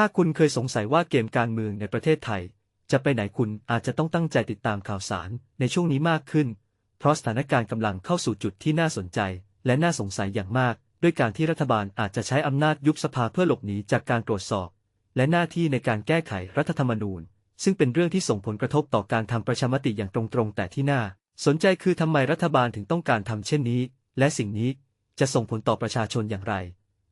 ถ้าคุณเคยสงสัยว่าเกมการเมืองในประเทศไทย จะไปไหนคุณอาจจะต้องตั้งใจติดตามข่าวสารในช่วงนี้มากขึ้น เพราะสถานการณ์กำลังเข้าสู่จุดที่น่าสนใจ และน่าสงสัยอย่างมาก ด้วยการที่รัฐบาลอาจจะใช้อำนาจยุบสภาเพื่อหลบหนีจากการตรวจสอบ และหน้าที่ในการแก้ไขรัฐธรรมนูญ ซึ่งเป็นเรื่องที่ส่งผลกระทบต่อการทำประชามติอย่างตรงๆ แต่ที่น่า สนใจคือทำไมรัฐบาลถึงต้องการทำเช่นนี้ และสิ่งนี้จะส่งผลต่อประชาชนอย่างไร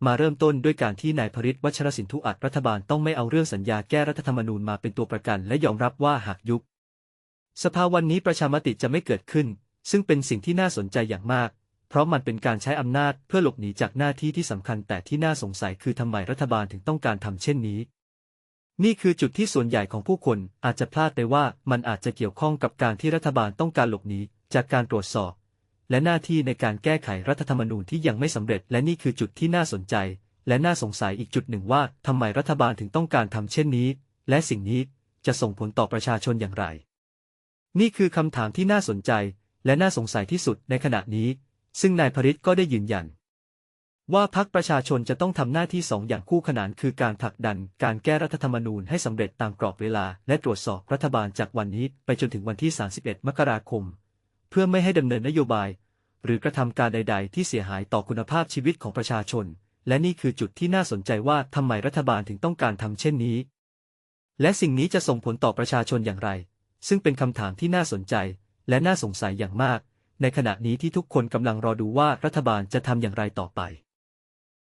มาเริ่มต้นด้วยการที่นายพริตวัชรสินธุอัดรัฐบาลต้องไม่เอาเรื่องสัญญาแก้รัฐธรรมนูญมาเป็นตัวประกัน และยอมรับว่าหากยุบ สภาวันนี้ประชามติจะไม่เกิดขึ้น ซึ่งเป็นสิ่งที่น่าสนใจอย่างมาก เพราะมันเป็นการใช้อำนาจเพื่อหลบหนีจากหน้าที่ที่สำคัญแต่ที่น่าสงสัยคือทำไมรัฐบาลถึงต้องการทำเช่นนี้ นี่คือจุดที่ส่วนใหญ่ของผู้คนอาจจะพลาดไปว่ามันอาจจะเกี่ยวข้องกับการที่รัฐบาลต้องการหลบหนีจากการตรวจสอบ และหน้าที่ในการแก้ไขรัฐธรรมนูญที่ยังไม่สำเร็จ และนี่คือจุดที่น่าสนใจ และน่าสงสัยอีกจุดหนึ่งว่าทำไมรัฐบาลถึงต้องการทำเช่นนี้ และสิ่งนี้จะส่งผลต่อประชาชนอย่างไร นี่คือคำถามที่น่าสนใจ และน่าสงสัยที่สุดในขณะนี้ ซึ่งนายพริตก็ได้ยืนยัน ว่าพรรคประชาชนจะต้องทำหน้าที่สองอย่างคู่ขนานคือการผลักดัน การแก้รัฐธรรมนูญให้สำเร็จตามกรอบเวลา และตรวจสอบรัฐบาลจากวันนี้ไปจนถึงวันที่ 31 มกราคม พื่อไม่ให้ดำเนินนโยบาย หรือกระทำการใด ๆ ที่เสียหายต่อคุณภาพชีวิตของประชาชน และนี่คือจุดที่น่าสนใจว่าทำไมรัฐบาลถึงต้องการทำเช่นนี้ และสิ่งนี้จะส่งผลต่อประชาชนอย่างไร ซึ่งเป็นคำถามที่น่าสนใจ และน่าสงสัยอย่างมาก ในขณะนี้ที่ทุกคนกำลังรอดูว่ารัฐบาลจะทำอย่างไรต่อไป